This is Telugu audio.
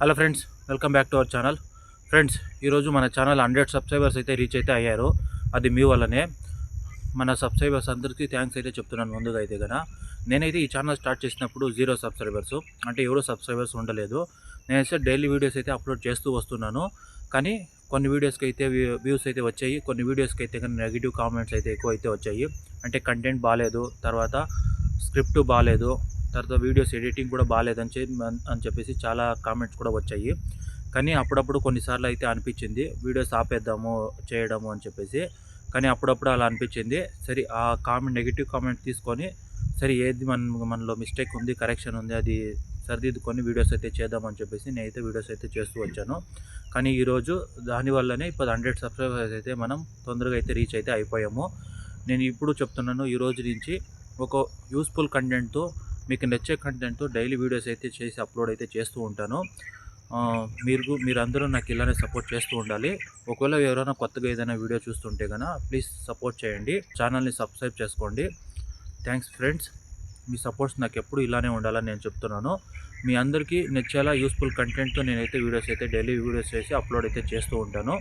Hello friends welcome back to our channel. Friends ఈరోజు మన ఛానల్ హండ్రెడ్ సబ్స్క్రైబర్స్ అయితే రీచ్ అయితే అయ్యారు. అది మీ వల్లనే. మన సబ్స్క్రైబర్స్ అందరికీ థ్యాంక్స్ అయితే చెప్తున్నాను ముందుగా అయితే కదా నేనైతే ఈ ఛానల్ స్టార్ట్ చేసినప్పుడు జీరో సబ్స్క్రైబర్స్ అంటే ఎవరో సబ్స్క్రైబర్స్ ఉండలేదు. నేనైతే డైలీ వీడియోస్ అయితే అప్లోడ్ చేస్తూ వస్తున్నాను. కానీ కొన్ని వీడియోస్కి అయితే వ్యూస్ అయితే వచ్చాయి. కొన్ని వీడియోస్కి అయితే కానీ నెగిటివ్ కామెంట్స్ అయితే ఎక్కువ అయితే వచ్చాయి. అంటే కంటెంట్ బాగాలేదు తర్వాత స్క్రిప్ట్ బాగాలేదు తర్వాత వీడియోస్ ఎడిటింగ్ కూడా బాగాలేదని చెప్పి అని చెప్పేసి చాలా కామెంట్స్ కూడా వచ్చాయి. కానీ అప్పుడప్పుడు కొన్నిసార్లు అయితే అనిపించింది వీడియోస్ ఆపేద్దాము చేయడము అని చెప్పేసి. కానీ అప్పుడప్పుడు అలా అనిపించింది. సరే ఆ కామెంట్ నెగిటివ్ కామెంట్ తీసుకొని సరే ఏది మన మనలో మిస్టేక్ ఉంది కరెక్షన్ ఉంది అది సరిదిద్దుకొని వీడియోస్ అయితే చేద్దామని చెప్పేసి నేనైతే వీడియోస్ అయితే చేస్తూ వచ్చాను. కానీ ఈరోజు దానివల్లనే ఇప్పుడు హండ్రెడ్ సబ్స్క్రైబర్స్ అయితే మనం తొందరగా అయితే రీచ్ అయితే అయిపోయాము. నేను ఇప్పుడు చెప్తున్నాను ఈ రోజు నుంచి ఒక యూస్ఫుల్ కంటెంట్తో మీకు నచ్చే కంటెంట్తో డైలీ వీడియోస్ అయితే చేసి అప్లోడ్ అయితే చేస్తూ ఉంటాను. మీరు మీరందరూ నాకు ఇలానే సపోర్ట్ చేస్తూ ఉండాలి. ఒకవేళ ఎవరైనా కొత్తగా ఏదైనా వీడియో చూస్తుంటే కనుక ప్లీజ్ సపోర్ట్ చేయండి. ఛానల్ని సబ్స్క్రైబ్ చేసుకోండి. థ్యాంక్స్ ఫ్రెండ్స్ మీ సపోర్ట్స్ నాకు ఎప్పుడు ఇలానే ఉండాలని నేను చెప్తున్నాను. మీ అందరికీ నచ్చేలా యూస్ఫుల్ కంటెంట్తో నేనైతే వీడియోస్ అయితే డైలీ వీడియోస్ చేసి అప్లోడ్ అయితే చేస్తూ ఉంటాను.